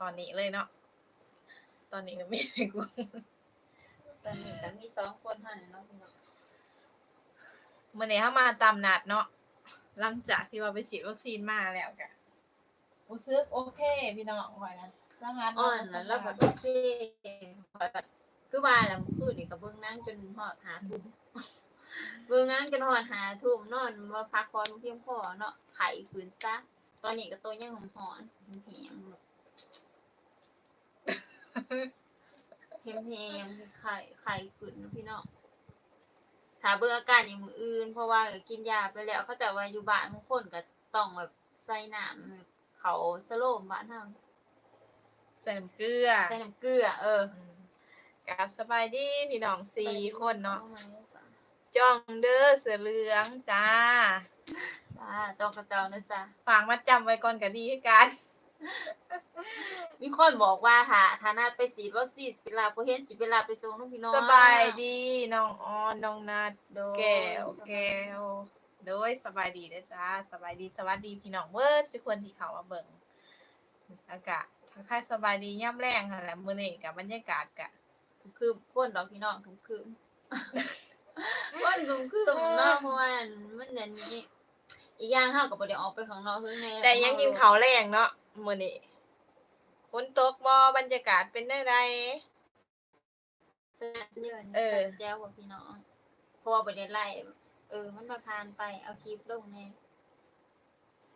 ตอนนี้เลยเนาะตอนนี้ก็มีกูตอนนี้ก็มีสองคนเท่านั้นเนาะพี่น้องมื่อนี้เข้ามาตามนัดเนาะหลังจากที่ว่าไปฉีดวัคซีนมาแล้วกะรู้สึกโอเคพี่น้องคอยนะรหัสอ่อนแล้วเราก็โอเคคอยก็คือว่าแล้วเมื่อคืนนี่ก็เบิ่งนั่งจนฮอดหาทุ่มเบิ่งนั่งจนฮอดหาทุ่มนอนบ่พักผ่อนเพียงพอเนาะไข้ขึ้นซะตอนนี้ก็ตัวยังหอมหอนแหมแบบ เฮมเฮมไข้ไข้ขึ้นพี่น้องถ้าเบิ่งอาการอย่างมืออื่น เพราะว่ากินยาไปแล้วเขาจะว่าอยู่บ้านบางคนก็ต้องแบบใส่น้ำเขาสโลมบ้านเฮาใส่น้ำเกลือใส่น้ำเกลือ เอออืมกับสบายดีพี่น้องสี่คนเนาะจ้องเด้อเสือเหลืองจ้าจ้าจองกระเจ้านะจ๊ะฝากมาจำไว้ก่อนก็ดีคือกัน มีคนบอกว่าค่ะถ้านาดไปฉีดวัคซีนสิเป็นลาบ่เห็นสิเป็นลาไปส่งน้องพี่น้องสบายดีน้องออนน้องนัดโดยแก้วแก้วโดยสบายดีเด้อจ้าสบายดีสวัสดีพี่น้องเบิร์ดทุกคนที่เขามาเบิ่งอากาศทักทายสบายดีย่ำแรงค่ะแหละมื้อนี้กับบรรยากาศกะคือคนดอกพี่น้องคือคือคนคือคือเนาะเพราะว่ามันอันนี้ อีกอย่างเฮาก็บ่ได้ออกไปข้างนอกคือในแต่ยังกินข้าวแรงเนาะ มื้อนี้ฝนตกบ่บรรยากาศเป็นได้ไดแซ่บเยอะเออแจ้วกับพี่น้องเพราะว่าบ่ได้ไล่เออ มันมาผ่านไปเอาคลิปลงแน่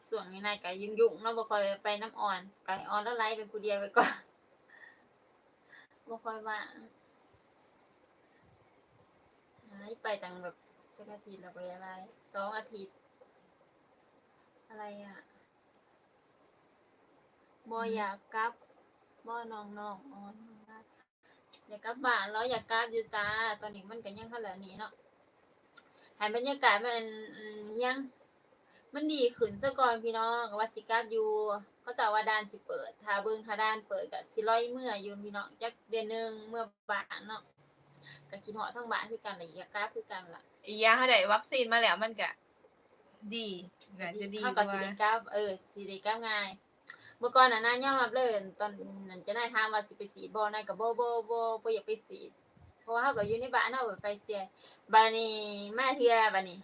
ส่วนนี้นายก็ยุ่งๆเนาะบ่ค่อยไปน้ำอ่อนไก่อ่อนแล้วไล่เป็นผู้เดียวไปก่อนบ่ค่อยว่างหายไปตั้งแบบสักอาทิตย์แล้วไปอะไรสองอาทิตย์ อะไรอะ บ่อยากกลับบ่น้องน้องๆอ่อนว่าอยากกลับบ้านแล้วอยากกลับอยู่จ้าตอนนี้มันก็ยังขนาดนี้เนาะให้บรรยากาศมันอืมยังมันดีขึ้นซะก่อนพี่น้องก็ว่าสิกลับอยู่เขาจะว่าด้านสิเปิดถ้าเบิ่งถ้าด้านเปิดก็สิร้อยเมื่ออยู่พี่น้องจักเดือนหนึงเมื่อบ้านเนาะก็คิดฮอดทั้งบ้านคือกันแหละอยากกลับคือกันล่ะอีกอย่างเขาได้วัคซีนมาแล้วมันก็ดีน่าจะดีเฮากว่าก็สิได้กลับเออสิได้กลับง่าย เมื่อก่อนน่ะนายอมรับเลยตอนนั้นจะนายถามว่าสิไปฉีบ่นายก็บ่บ่บ่บ่อยากไปฉีเพราะว่าเฮาก็อยู่ในบ้านเฮาก็ไปเสียบัดนี้มาเทื่อบัดนี้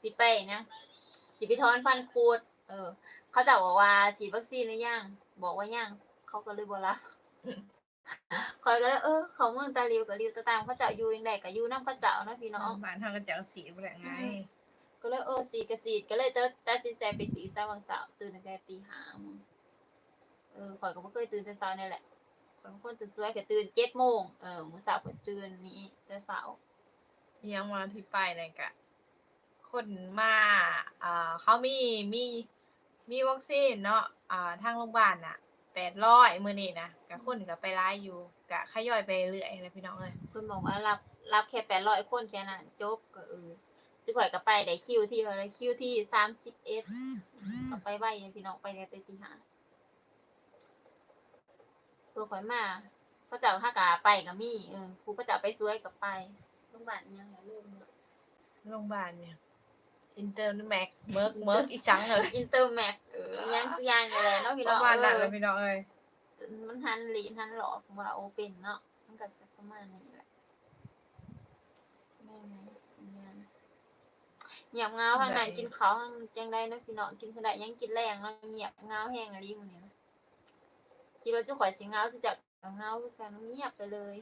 สิไปนะสิไปถอนฟันคูดเออ เขาจะบอกว่าฉีดวัคซีนหรือยังบอกว่ายังเขาก็เลยบ่รับคอยก็เลยเออเขาเมืองตาลิวกับลิวตาตามเขาเจ้าอยู่ยังไงก็อยู่นำเขาเจ้าเนาะพี่น้องบ้านทางกระจ้าสีบ่ได้ไงก็เลยเออสีกระสีก็เลยตัดสินใจไปสีซะวันเสาร์ตื่นตั้งแต่ตีห้ามง ออข่อยก็บ่เคยตื่นแต่เช้านี่แหละข่อยเป็นคนตื่นสวยก็ตื่นเจ็ดโมงเออมื้อเช้าก็ตื่นนี้แต่เช้าอีกอยังมาที่ไปนั่นก็คนมาอ่าเขามีมีมีวัคซีนเนาะอ่าทางโรงพยาบาลน่ะ800มื้อนี้นะก็คนก็ไปหลายอยู่ก็ขย่อยไปเรื่อยนะพี่น้องเอ้ยเพิ่นบอกว่ารับรับแค่800คนแค่นั้นจบก็เออจึข่อยก็ไปได้คิวที่เท่าไหร่คิวที่31ก็ไปไวนะพี่น้องไปแต่ตีห้าเพื่อข่อยมาเขาเจ้าถ้ากะไปก็มีเออผู้เขาเจ้าไปสวยก็ไปโรงพยาบาลอีหยังอย่าลืมเนาะโรงพยาบาลเนี่ยอินเตอร์แม็กเมิร์กเมิร์กอีจังเลยอินเตอร์แมทเอออิหยังสักอย่างนี่แหละเนาะพี่ปน้อระงมาณนั้นเอแหอละพี่น้องเอ้ยมันหันหลีนหันหลอกว่าโอเป็นเนาะมันก็สักประมาณนี้แหละแม่ไหมสัญญาณเงียบเงาทางนั้นกินข้าวจังได้เนาะพี่น้องกินคือได้ยังกินแรงเนาะเงียบเงาแห้งอะไรมื้อนี้นะ คิดว่าเจ้าข่อยสิเงาสิจักเงาคือกันเงียบไปเลย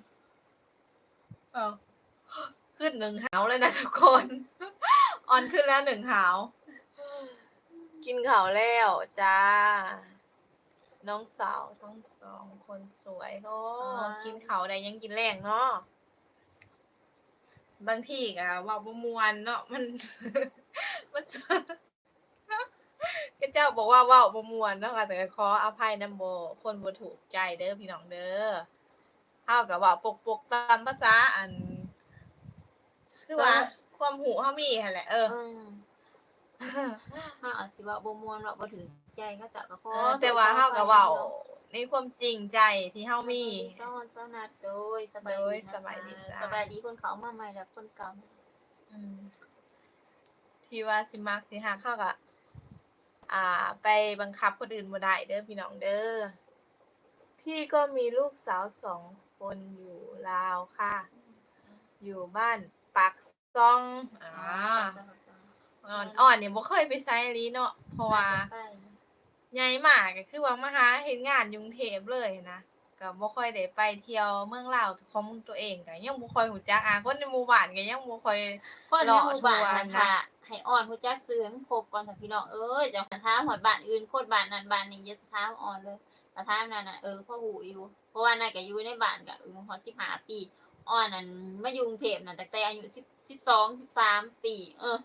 เออขึ้นหนึ่งหาวเลยนะทุกคนออนขึ้นแล้วหนึ่งหาว กินข้าวแล้วจ้า น้องสาวทั้งสองคนสวยโอ้กินข้าวได้ยังกินแรงเนาะบางทีก็เว่าประมวลเนาะมันมัน ก็เจ้าบอกว่าเว่าประมวลเนาะค่ะแต่ก็ขออภัยนำโบคนบ่ถูกใจเด้อพี่น้องเด้อเฮากับว่าปกปกๆตามภาษาอัน คือว่า ความหูเฮามีหั่นแหละเอออืมถ้าอาจสิว่าบ่ม่วนว่าบ่ถึงใจเขาจะก็ขอเออแต่ว่าเฮาก็เว้าในความจริงใจที่เฮามีสวัสดีสวัสดีโดยสบายโดยดีนะคะสบายดีจ้า สบายดีคนเขามาใหม่แล้วคนเก่า อืมที่ว่าสิมักสิฮักเฮาก็ อ่า ไปบังคับคนอื่นบ่ได้เด้อพี่น้องเด้อ พี่ก็มีลูกสาวสองคนอยู่ลาวค่ะ อยู่บ้านปักซอง อ่าอ่อนอ่อนเนี่ยบ่เคยไปไซลีเนาะ เพราะว่าใหญ่มากก็คือว่ามาหาเฮ็ดงานยุงเทพเลยนะก็บ่ค่อยได้ไปเที่ยวเมืองลาวของตัวเองก็ยังบ่ค่อยรู้จักอะคนในหมู่บ้านก็ยังบ่ค่อยคนในหมู่บ้านนั่นทั่วนะค่ะ ให้อ่อนผู้จักซื้อให้มันครบก่อนถ้าพี่น้องเอ้ยจะมาถามฮอดบ้านอื่นโคตรบ้านนั้นบ้านนี้อย่าถามอ่อนเลยถ้าถามนั่นน่ะเออพ่อหูอยู่ เพราะว่านั่นก็อยู่ในบ้านก็เออฮอด15ปีอ่อนนั่นมาอยู่กรุงเทพน่ะตั้งแต่อายุ10 12 13ปี เออ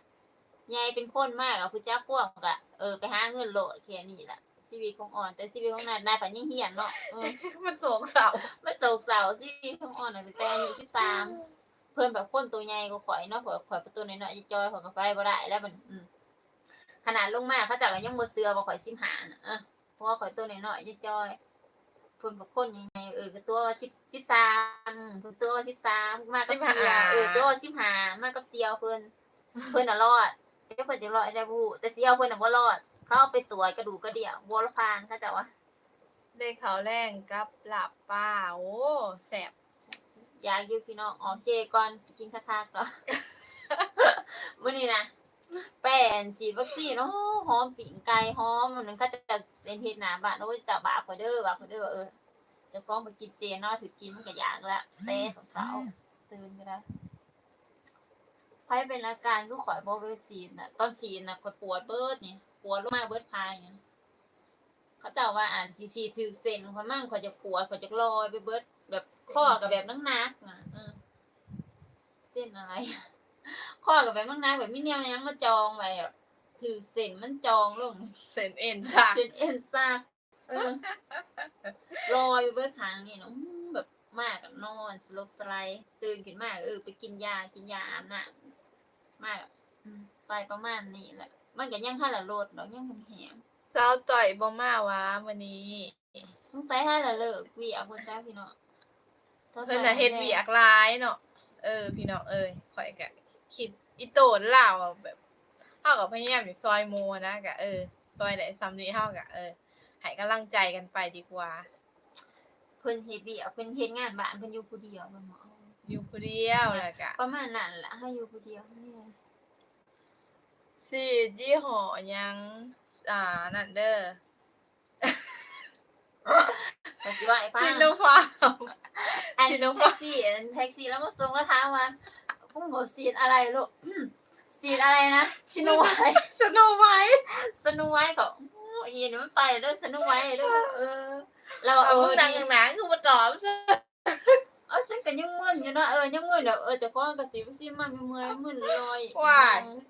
ใหญ่เป็นคนมากอะผู้จักพวกก็เออไปหาเงินโหลดแค่นี้ล่ะชีวิตของอ่อน แต่ชีวิตของนั้นได้ปานยังเฮียนเนาะเออมันโศกเศร้ามันโศกเศร้าชีวิตของอ่อนน่ะตั้งแต่อายุ13เพิ่นแบบคนตัวใหญ่ก็ข่อยเนาะข่อยข่อยประตูน้อยๆจอยๆข่อยก็ไปบ่ได้แล้วมันอืมขนาดลงมาเขาเจักก็ยังบ่เชื่อว่าข่อยสิบหาน่ะเออเพราะว่าข่อยตัวน้อยๆจอยๆเพิ่นแบบคนใหญ่ๆเออก็ตัวว่า10 13เพิ่นตัวว่า13มากับเสียเออตัวว่า15มากับเสียวเพิ่นเพิ่นน่ะรอดแต่เพิ่นจะรอดได้บ่รู้แต่เสียวเพิ่นน่ะบ่รอด เขาเอาไปตรวจกระดูกกระเดี่ยวบัวละพานเขาเจะว่าได้ข้าวแรงกับลาบป้าโอ้แซ่บ อยากอยู่พี่น้องออกเจก่อนสกินคักๆเนาะมื้อนี้นะแป้นฉีดวัคซีนโอ้หอมปิ่งไก่หอมมันนั้นเขาจะเป็นเฮ็ดหน้าบ้านโอ้ยจะบาปกว่าเด้อบาปกว่าเด้อเออจะฟ้องไปกินเจเนาะถือกินมันก็อยากละแต่สาวๆตื่นก็ได้ไผเป็นอาการก็ข่อยบ่เวซีนน่ะตอนฉีดน่ะข่อยปวดเบิดนี่ปวดลงมาเบิดพายอย่างเงี้ยเขาเจ้าว่าอ่านซีซีถือเส้นข่อยมั่งข่อยจะปวดข่อยจะลอยไปเบิดแบบ ข้อกับแบบนักๆน่ะเออเส้นอะไร ข้อกับแบบนักๆแบบมีแนวหยังมาจองไว้แบบถือเส้นมันจองลง เส้นเอ็นค่ะเส้นเอ็นซากเออลอยไปเบิดทางนี่เนาะอื้อแบบมากกับนอนสลบสไลด์ตื่นขึ้นมาเออไปกินยากินยาอาบน้ำมากอืมไปประมาณนี้แหละ มันก็ยังค่าละโลดดอกยังแหมสาวต่อยบ่มาวะวันนี้ๆสงสัยถ้าละเลิกเวียคนจ้าพี่น้องสงสัย เพิ่นน่ะเฮ็ดเวียกหลายเนาะเออ พี่น้องเอ้ยข่อยก็คิดอีโตนลาวอะแบบเฮาก็พยายามอยู่ซอยหมู่นะก็เออซอยได้ซำนี้เฮาก็เออให้กำลังใจกันไปดีกว่า เพิ่นเฮ็ดเวียกเพิ่นเฮ็ดงานบ้านเพิ่นอยู่ผู้เดียวเพิ่นบ่เอาอยู่ผู้เดียวแล้วก็ประมาณนั้นแหละให้อยู่ผู้เดียวเนี่ยสิยี่ห้อหยังอ่านั่นเด้อแต่สิว่าไอ้ป้าซิโนฟาร์ม อันสิแท็น้องกซี่อันแท็กซี่แล้วมาส่งก็ถามว่าพวกหนูซีดอะไรลูกซีดอะไรนะชิโนไวท์สโนไวท์สโนไวท์ก็อู้อีนี่มันไปเด้อสโนไวท์เด้อเออ เราเอาเอมึองดังดีอย่างหนังคือบ่ตอบซะเออฉันก็ยังมึนอยู่เนาะเออยังมึนเดี๋ยวเออเจะฟ้าของก็สิไปซิมาเมื่อยๆมึนลอย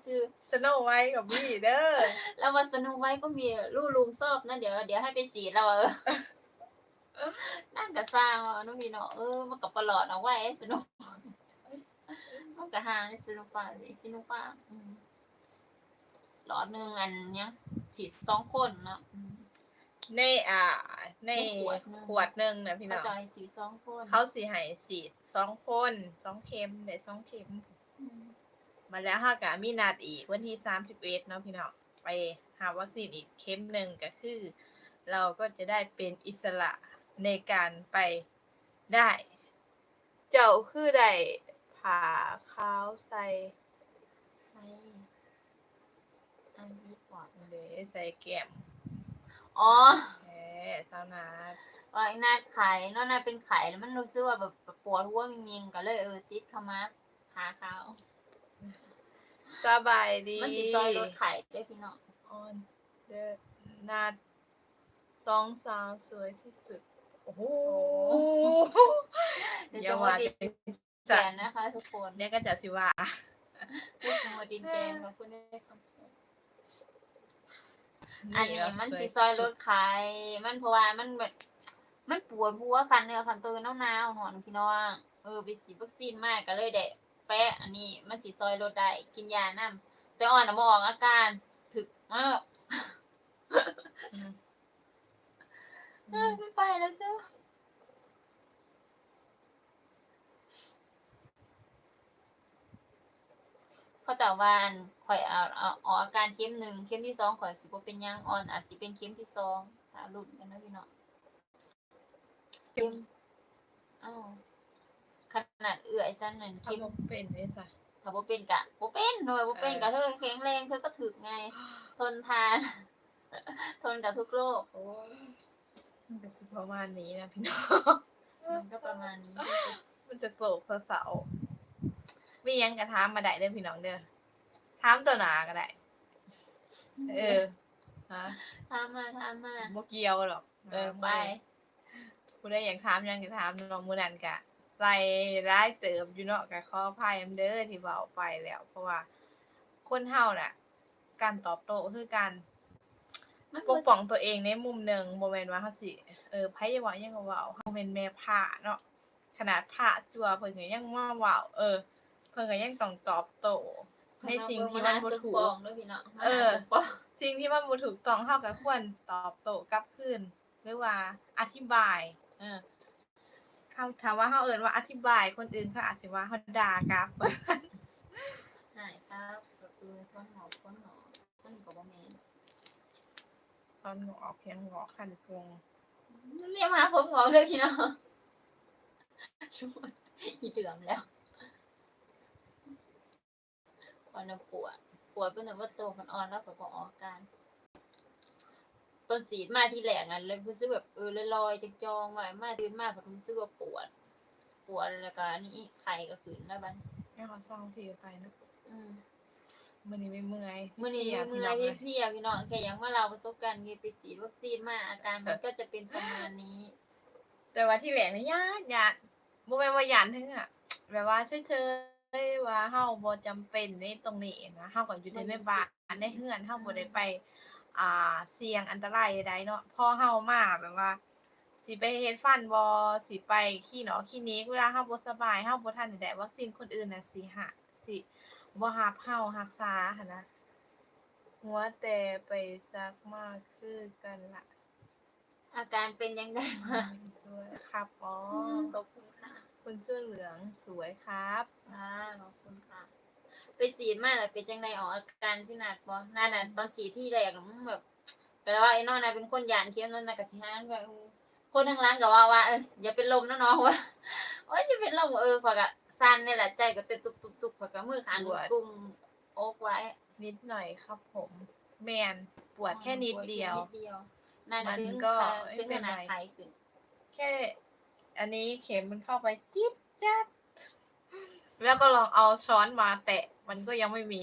ซื่อสโนไวท์กับพี่เด้อแล้วว่าสโนไวท์ก็มีลู่ลุงซอบนะเดี๋ยวเดี๋ยวให้ไปสีเราเออ นั่นก็สร้างว่าน้องพี่เนาะเออมันก็ปลอดเอาไว้สนุกมันก็หาในสนุกฟ้าสิสนุกฟ้าอืมหลอดหนึ่งอันเนี้ยฉีดสองคนเนาะอืมในอ่าในในขวดหนึ่งขวดหนึงนะพี่เขาน้องจอยสีสองคนเขาสิให้ฉีดสองคนสองเข็มได้สองเข็มอืมมาแล้วเฮาก็มีนัดอีกวันที่31เนาะพี่น้องไปหาวัคซีนอีกเข็มหนึ่งก็คือ เราก็จะได้เป็นอิสระ ในการไปได้ เจ้าคือได้ผ่าขาวใส่ใส่อันนี้กว่าเดใส่แก้มอ๋อแหมสาวนาดว่าไอ้นาดไข่เนาะนาดเป็นไข่แล้วมันรู้สึกว่าแบบปวดหัวมิงๆก็เลยเออติดเข้ามาหาเขาสบายดีมันสิซอยลดไข่เด้อพี่น้องออนเดอนาดสองสาวสวยที่สุด โอ้โหเดี๋ยวอย่าจะว่าว่าดิแต่แกนนะคะ ทุกคนเนี่ยก็จะสิว่าพูดสมดินแกงขอบคุณด้วยค่ะอันนี้มันสิซอยลดไข่มันเพราะว่ามันแบบมันปวดหัวคันเนื้อคันตัวหนาวๆหอนพี่น้องเออไปฉีดวัคซีนมากก็เลยได้แปะอันนี้มันสิซอยลดได้กินยานํแต่อ่อนน่ะบ่ออกอาการถึกมากอืม เออ ไม่ไปแล้วจ้ะเขาจะว่าอันข่อยเอาเอาออกอาการเข้มหนึ่งเข้มที่สองข่อยสิบ่เป็นหยังอ่อนอาจสิเป็นเข้มที่สองถ้าลุ้นกันนะพี่น้องเข็มเอ้าขนาดเอื้อยซั่นนั่นทำเข็มบ่เป็นเด้จ้ะถ้าบ่เป็นกะบ่เป็นหน่วยบ่เป็นกะเธอแข็งแรงเธอก็ถึกไง ทนทาน ทนกับทุกโรคโอ้ย มันก็สิประมาณนี้นะพี่น้องมันก็ประมาณนี้มันจะโศกเสาๆมีหยังกระถามมาได้เด้อพี่น้องเด้อถามตัวหนาก็ได้ เออฮะทำมาทำมาบ่เกี่ยวหรอกเออไปผู้ใดอยากถามหยังก็ถามน้องมื้อนั้นก็ใส่ร้ายเติบอยู่เนาะก็ขออภัยนำเด้อที่เว้าไปแล้ว เพราะว่า คนเฮาน่ะ การตอบโต้คือการ มันปกป้องตัวเองในมุมหนึ่งบ่แม่นว่าเฮาสิ เออไผอย่าเว้าหยังก็เว้าเฮาเป็นแม่พระเนาะขนาดพระจั่วเพิ่นก็ยังมาเว้าเออ เพิ่นก็ยังต้องตอบโต้ในสิ่งที่มันบ่ถูปกองด้วยพี่น้องเออมหาสมปองสิ่งที่มันบ่ถูกต้องเฮาก็ควรตอบโต้กลับคืนหรือว่าอธิบาย เออคำถามว่าเฮาเอิ้นว่าอธิบายคนอื่นเขาอาจสิว่าเฮาด่ากลับใช่ครับก็คือทนหงอกทนหงอกทนกับบ่แม่น ตอนงอกเพียงงอกทันพงเรียกมาผมหงอกเลยพี่น้องกี่เดือมแล้ววันนั้นปวด ปวดเป็นแต่ว่าตัวมันอ่อนแล้วก็บ่ออกอาการต้นสีดมาที่แหลกอะเลยรู้สึกแบบเออลอยๆจองๆไว้มาตื่นมาผมรู้สึกว่าปวด ปวดแล้วก็นี่ไข้ก็ขึ้นแล้วบัดให้เขาซ่องทีไปเนาะอืม มื้อนี้ไม่เมื่อยมื่อนี้พลีเมื่พี่อน้งพี่เลยพี่พี่น้องแค่ยังว่าเราประสบการณ์ไปฉีดวัคซีนมาอาการมันก็จะเป็นประมาณนี้ แต่ว่าที่แหลกนี่ยานยานบ่แม่นว่าย่านถึงอะแบบว่าเฉยๆว่าเฮาบ่จำเป็นในตรงนี้นะเฮาก็อยู่แต่ในบ้านในเฮือนเฮาบ่ได้ไป อ่า เสี่ยงอันตรายใดๆเนาะพอเฮามาแบบว่าสิไปเฮ็ดฟันบ่สิไปคลิหนอคลินิกเวลาเฮาบ่สบายเฮาบ่ทันได้วัคซีนคนอื่นน่ะสิหะสิ บ่รับเฮารักษาหั่นนะหัวแต่ไปซักมาคือกันล่ะอาการเป็นยังไงมางด้วยครับอ๋อขอบคุณค่ะ คุณเสื้อเหลืองสวยครับอ่าขอบคุณค่ะ ไปฉีดมาแล้วเป็นจังไดออกอาการขึ้นหนักบ่นั่นน่ะตอนฉีดที่แรกน่ะมันแบบแต่ว่าไอ้น้องน่ะเป็นคนหยานเคี้ยวนั่นน่ะก็สิหานแบบคนทางร้านก็ว่าว่าเอ้ยอย่าเป็นลมนะน้องว่าโอ๊ยอย่าเป็นลมเออพอยก็ สั่นนี่แหละใจก็เต้นตุบๆๆพอยก็มือขาหนึ่งกุมอกไว้ นิดหน่อยครับผม แมนปวดแค่นิดเดียวนิดเดียวนั่นมันถึงก็ขาไม่ถึงเป็ขนนาดไรไข้ขึ้น แค่ อันนี้เข็มมันเข้าไปจิ๊บจับแล้วก็ลองเอาช้อนมาแตะมันก็ยังไม่มี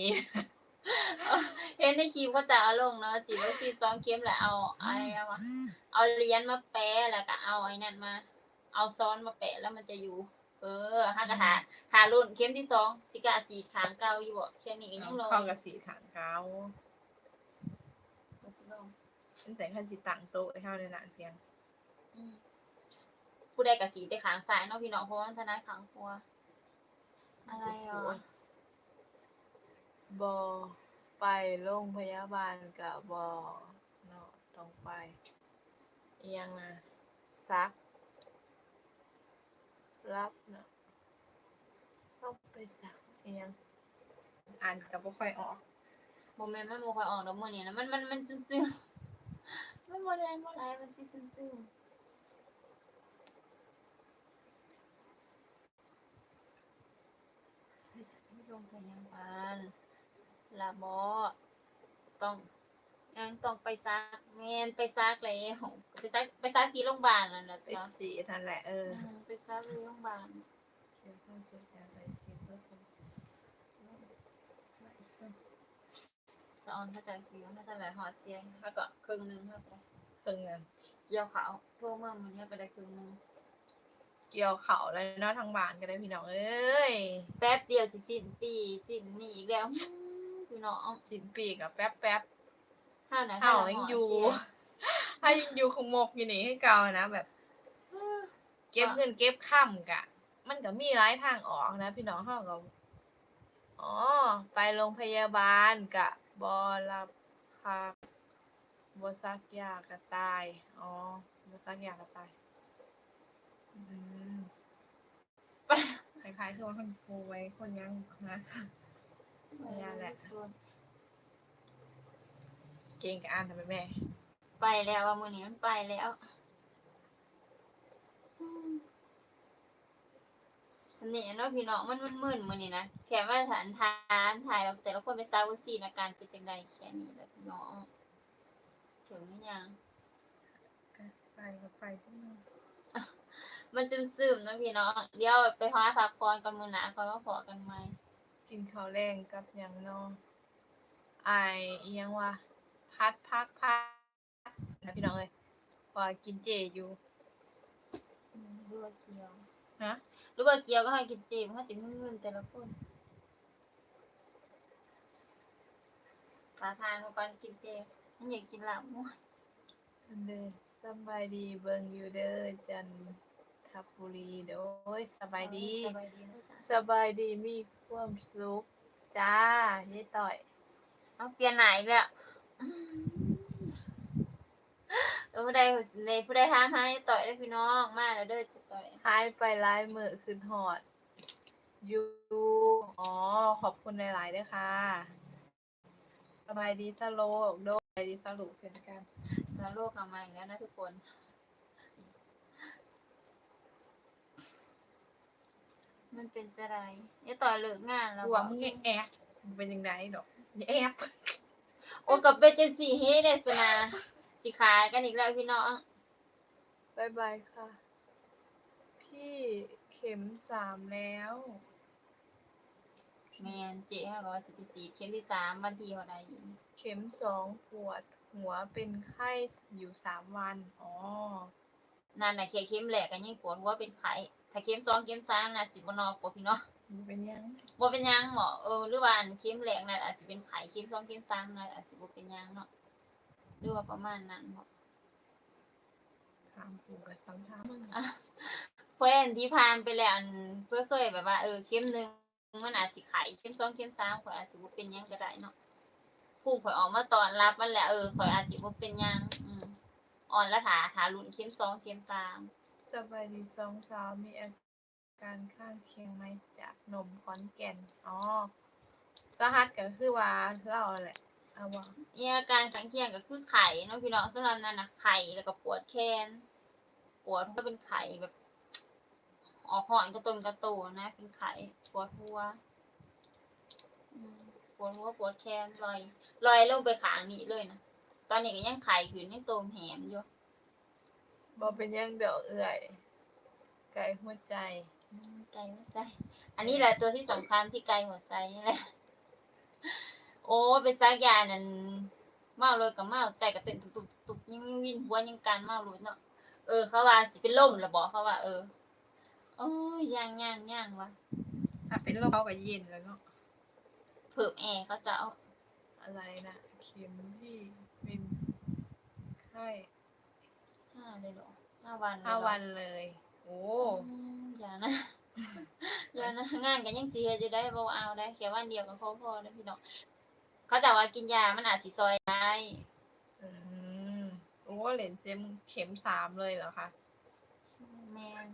เห็นในคลิปก็จะเอาลงเนาะฉีดวัคซีนสองเข็มแล้วเอาไอ้เอาวะเอาเหรียญมาแปะแล้วก็เอาไอ้นั่นมา เอาซ้อนมาแปะแล้วมันจะอยู่ เออห้ากระถาทารุ่นเข็มที่สองสิกาสีขางเก่าอยู่บ่แค่นี้ก็ยังรอเข้ากับสีขางเกาบ่สิลงเป็นแสงคันสีต่างโต๊ะให้เข้าในหนังเพียงอืมผู้ใดกับสีแต่ขางซ้ายเนาะพี่น้องเพราะว่ามันถนัดขางขวาอะไรอะบอไปโรงพยาบาลกับบอเนาะต้องไปอีหยังนะซัก รับเนาะต้องไปซักอีหยังอ่านกับบ่ค่อยออกบ่แม่นมันบ่ค่อยออกดอกมื้อนี้นะมันมันมันซึ้งๆมันบ่แรงบ่หลายมันสิซึ้งๆไปสักที่โรงพยาบาลลาบ่ต้อง ยังต้องไปซักแม่นไปซักแล้วไปซักไปซักที่โรงพยาบาลนั่นแหละไปจ้ะสีนั่นแหละเอออืมไปซักที่โรงพยาบาลเดี๋ยวเข้าสุดแล้วไปเก็บเข้าสุดไม่สุดสะออนถ้าจะคิวถ้าจะไหลหอดเสียงแล้วก็ครึ่งหนึงครับเพิ่งอะเกี่ยวขาวพวกเมื่อมันเนี้ยไปได้ครึ่งหนึงเกี่ยวเข่าแล้วเนาะทางบ้านก็ได้พี่น้องเอ้ยแป๊บเดียวสิสิ้นปีสิ้นนี่อีกแล้วอื้อพี่น้องสิ้นปีกับแป๊บแป๊บ ห้าไหนเห่ายังอยู่ถ้ายังอยู่คงมกอยู่นี่ให้เก่านะแบบ เก็บเงินเก็บค่ำกะ มันก็มีหลายทางออกนะ พี่น้องเฮาก็อ๋อไปโรงพยาบาลกะบอรับคักบซักยากระตายอ๋อบซักยากระตายอืมคล้ายๆคือว่าคนปูไว้คนยังนะนั่นแหละ เก่งกับอ่านทำไมแม่ ไปแล้วว่ามือนี้มันไปแล้วอืนี่เนาะพี่น้องมันมันมึนมื้อนี้นะแค่ว่าฐานทานถ่ายแบบแต่ละคนไปซาวซีนอาการเป็นจังไดแค่นี้แหละพี่น้องถึงหรือยังไปก็ไปพวกมึงมันซึมซึมๆเนาะพี่น้องเดี๋ยวไปหาพักผ่อนกันมื้อหน้าค่อยมาพอกันใหม่กินข้าวแรงกับหยังเนอไอายอิหยังวะ พัดพักพักนะพี่น้องเอ้ยว่ากินเจอยู่อืมหรือว่าเกียวฮะหรือว่าเกียวก็ให้กินเจมเขาจะมึนๆแต่ละคนสาทานมาก่อนกินเจมันอยากกินลาบหมูอันเด้อสำบายดีเบิ่งอยู่เด้อจันทบุรีโดยสบายดี สบายดีนะจ๊ะสบายดีมีความสุขจ้ายายต่อย เอาเปลี่ยนไหนอีก แล้วอืมเออผู้ใดในผู้ใดทามให้ต่อยได้อพี่น้องมาแล้วเด้อจะต่อย หายไปหลายมื้อขึ้นฮอดอยู่อ๋อ ขอบคุณหลายๆเด้อค่ะ สบายดีสโลกโดยสบายดีสรุปเช่นกันสาโลกเข้ามาอีกแล้วนะทุกคน มันเป็นสไลด์เนี่ยต่อยเลิกงานแล้วกูว่ามึงแอบมึงเป็นยังไงดอกอย่าแอบ โอ้กับเบเจนสี่เฮเดสนาสิขายกันอีกแล้วพี่น้อง บายบายค่ะ พี่เข็มสามแล้ว แมนเจ๊เขาก็ว่าสิไปสีดเข็มที่สามวันที่เท่าใดอีกเข็มสองปวดหัวเป็นไข้อยู่สามวัน อ๋อ นั่นน่ะแค่เข็มแรกก็ยังปวดหัวเป็นไข้ถ้าเข็มสองเข็มสามน่ะสิบ่นอกบ่พี่น้อง มันเป็นยังบ่เป็นหยังหมอเออหรือว่าอันเข็มแรกน่ะอาจสิเป็นไข้เข็มสองเข็มสามน่ะอาจสิบ่เป็นหยังเนาะหรือว่าประมาณนั้นเนาะถามกูกับคำถามมึงเพื่อนที่ผ่านไปแล้วอันเพื่อเคยแบบว่าเออเข็มหนึงมันอาจสิไข้เข็มสองเข็มสามข่อยอาจสิบ่เป็นหยังก็ได้เนาะผู้ข่อยออกมาตอนรับมันแหละเออข่อยอาจสิบ่เป็นหยังอืมอ่อนละถาถาลุ้นเข็มสองเข็มสามสบายดีสองสาวมีอา การข้างเคียงไหมจากนมขอนแก่น อ๋อสหัสก็คือว่าเราแหละเอาว่าอีอาการข้างเคียงก็คือไข้เนาะพี่น้องสำหรับนั้นน่ะไข้แล้วก็ปวดแขนปวดก็เป็นไข้แบบออกหอนกระตุนกระตูนะ เป็นไข้ปวดหัวอืมปวดหัวปวดแขนลอยลอยลงไปขางนี้เลยนะตอนนี้ก็ยังไข้ขึ้นยังโตมแหมอยู่บอเป็นหยังเดี๋ยวเอื่อยไก่หัวใจอืม ไกลหัวใจ อันนี้แหละตัวที่สำคัญที่ไกลหัวใจนี่แหละ โอ้ไปซักยานั่นเมาเลยกับเมาใจกระเต้นตุบตุบตุบยังวินหัวยังการเมาเลยเนาะ เออ เขาว่าสิเป็นลมแล้วบอกเขาว่า เออ โอ้ยย่างย่างย่างวะถ้าเป็นโรคเขาก็เย็นแล้วเนาะ เพิ่มแอร์เขาจะเอาอะไรนะเข็มที่เป็นไข้ห้าเลยเหรอห้าวันเลยห้าเหรอวันเลยโอ้อืมอย่านะ อย่านะ งานกันยังสีจะได้บ่เอาได้แค่วันเดียวก็พอพอแล้วพี่น้องเขาจะว่ากินยามันอาจสิซอยได้อืมโอ้เหรนเซมเข็มสามเลยเหรอคะแม่น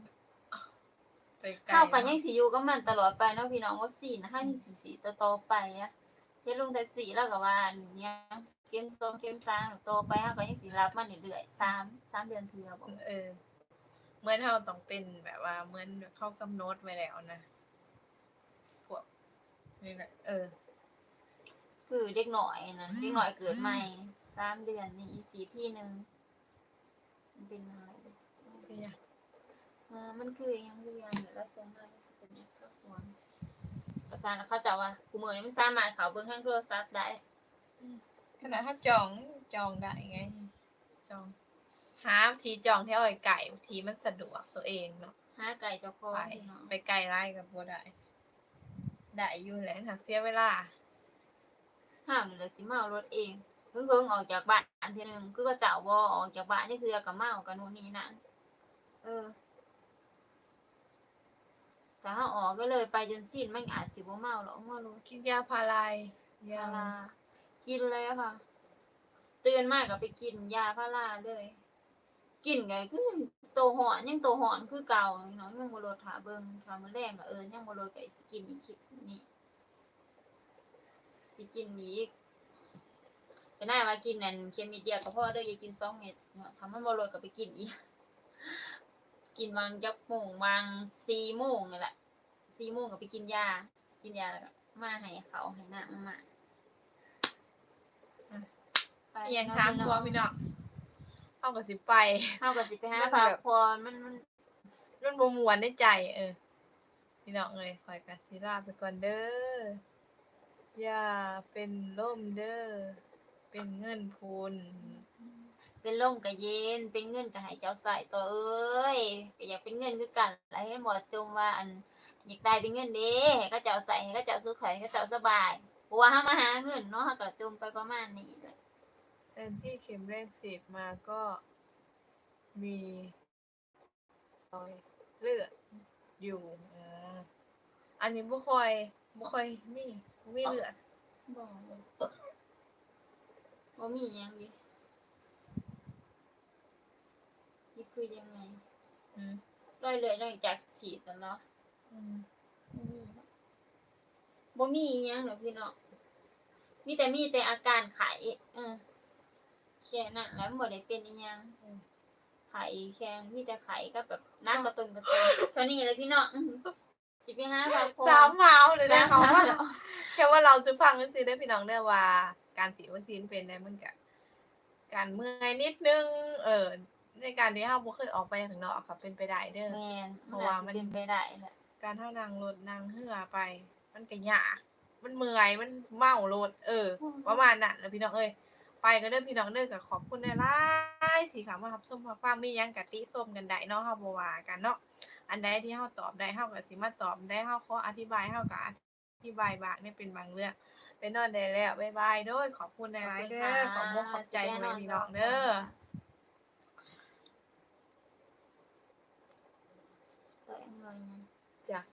ไปไกลเข้าไปยัเนาะงสิอยู่กับมันตลอดไปเนาะพี่น้องวัคซีนนะห้าสิสีต่อต่อไปอะเฮ็ดลงแท็กซี่แล้วก็ว่าอันเนี้ยเข็มสองเข็มสามต่อไปเฮาก็ยังสิรับมันเรื่อยๆสามสามเดือนเทื่อบ่เออ เหมือนเราต้องเป็นแบบว่าเหมือนเขากำหนดไว้แล้วนะพวกนี่แหละเออ คือเด็กหน่อยนั่นเด็กหน่อยเกิดใหม่สามเดือนนี่สีที่หนึ่งมันเป็นอะไรเป็นยังเออมันคือยังคือยังเดี๋ยวเราส่งมาเป็นอยังก็ควรก็สารเข้าใจว่ากูมือนี้มันสามารถเขาเบิ่งทางโทรศัพท์ได้ขนาดถ้าจองจองได้ไงจอง หาทีจองเที่ยวไก่ทีมันสะดวกตัวเองเนาะหาไก่เจ้าของไปพี่น้องไปไกลไล่กับบัได้ได้อยู่แหละหักเสียเวลาห้ามนี่แหละสิเมารถเองเพิ่งเพิ่งออกจากบ้านอันทีหนึงคือก็เจ้าบ่ออกจากบ้านนี่คือกับเมากับนู่นนี่นั่นเออแต่ถ้าออกก็เลยไปจนสิ้นมันอาจสิบ่เมาหรอกเมารถกินยาพาราพายยารากินเลยอะค่ะ ตื่นมากก็ไปกินยาพาราเลย กินไงคือโตหอนยังโตหอนคือเก่าเนาะยังบ่ลดถาเบิ่งถามื้อแรงก็เออยังบ่ลดก็สิกินอีกคลิปนี้สิกินอีกจะน่ามากินนั่นเค็มนิดเดียวก็พอเด้ออย่ากิน2เม็ดเนาะถ้ามันบ่ลดก็ไปกินอีกกินวางจักโมงวาง4โมงนี่แหละสี่โมงก็ไปกินยา กินยาแล้วก็มาให้เขาให้น้ำมามาไปเอียงเนะทางทัวพี่น้อง เอาก็สิไปเฮาก็สิไปหามันพักแบบผ่อนมันมันมันบ่ม่วนในใจ เออพี่น้องเอ้ยคอยกันสิลาไปก่อนเด้ออย่าเป็นล่มเด้อเป็นเงินพูน เป็นลมก็เย็น เป็นเงินก็ให้เจ้าใส่ตัวเอ้ยก็อยากเป็นเงินคือกันแล้วเห็นบ่จมว่าอันอยากได้เป็นเงินเด้ให้เขาเจ้าใส่ให้เขาเจ้าสุขให้เขาเจ้าสบายเพราะว่าเฮามาหาเงินเนาะเฮาก็จมไปประมาณนี้ แหละเอ็นที่เข็มแรกฉีดมาก็มีรอยเลือดอยู่ อ่า อันนี้บ่ค่อยบ่ค่อยมีบ่มีเลือดบ่บ่มีหยังดินี่คือยังไงอืมรอยเลือดหลังจากฉีดแล้วเนาะอืมบ่มีเนาะบ่มีอิหยังดอกพี่น้องมีแต่มีแต่อาการไข้เออ แค่นั้นแหล้วบ่ได้เป็นอีหยังไข้แค่มีแต่ไข้ก็แบบน้ำกระตุนกระตุนเท่านี้เลยพี่น้องอื้อหือสิไปหาพักผ่อนสามเมาเลยนะสเขามว่าเนาะแค่ว่าเราจะฟังก็คือได้พี่น้องเด้อว่า การฉีดวัคซีนเป็นได้มันกะการเมื่อยนิดนึง เออ ในการที่เฮาบ่เคยออกไปข้างนอกก็เป็นไปได้เด้อ แม่นเพมันราะอาว่าจมัสินเป็นไปได้แหละการเท่านั่งรถนั่งเหือไป มันก็ยากมันเมื่อยมันเมารถเออประมาณนั้นแล้วพี่น้องเอ้ย ไปก็เด้อพี่น้องเด้อก็ขอบคุณหลายๆที่ข้ามารับชมรับฟังมียังกะติส้มกันได้เนาะเฮาบ่ว่ากันเนาะอันใดที่เฮาตอบได้เฮาก็สิมาตอบได้เฮาขออธิบายเฮาก็อธิบายบางนี่เป็นบางเรื่องไปนอนได้แล้วบ๊ายบายเด้อขอบคุณหลายๆเด้อขอบคุณขอบใจพ่อแม่พี่น้องเด้อต่อยังไงยังจ้ะ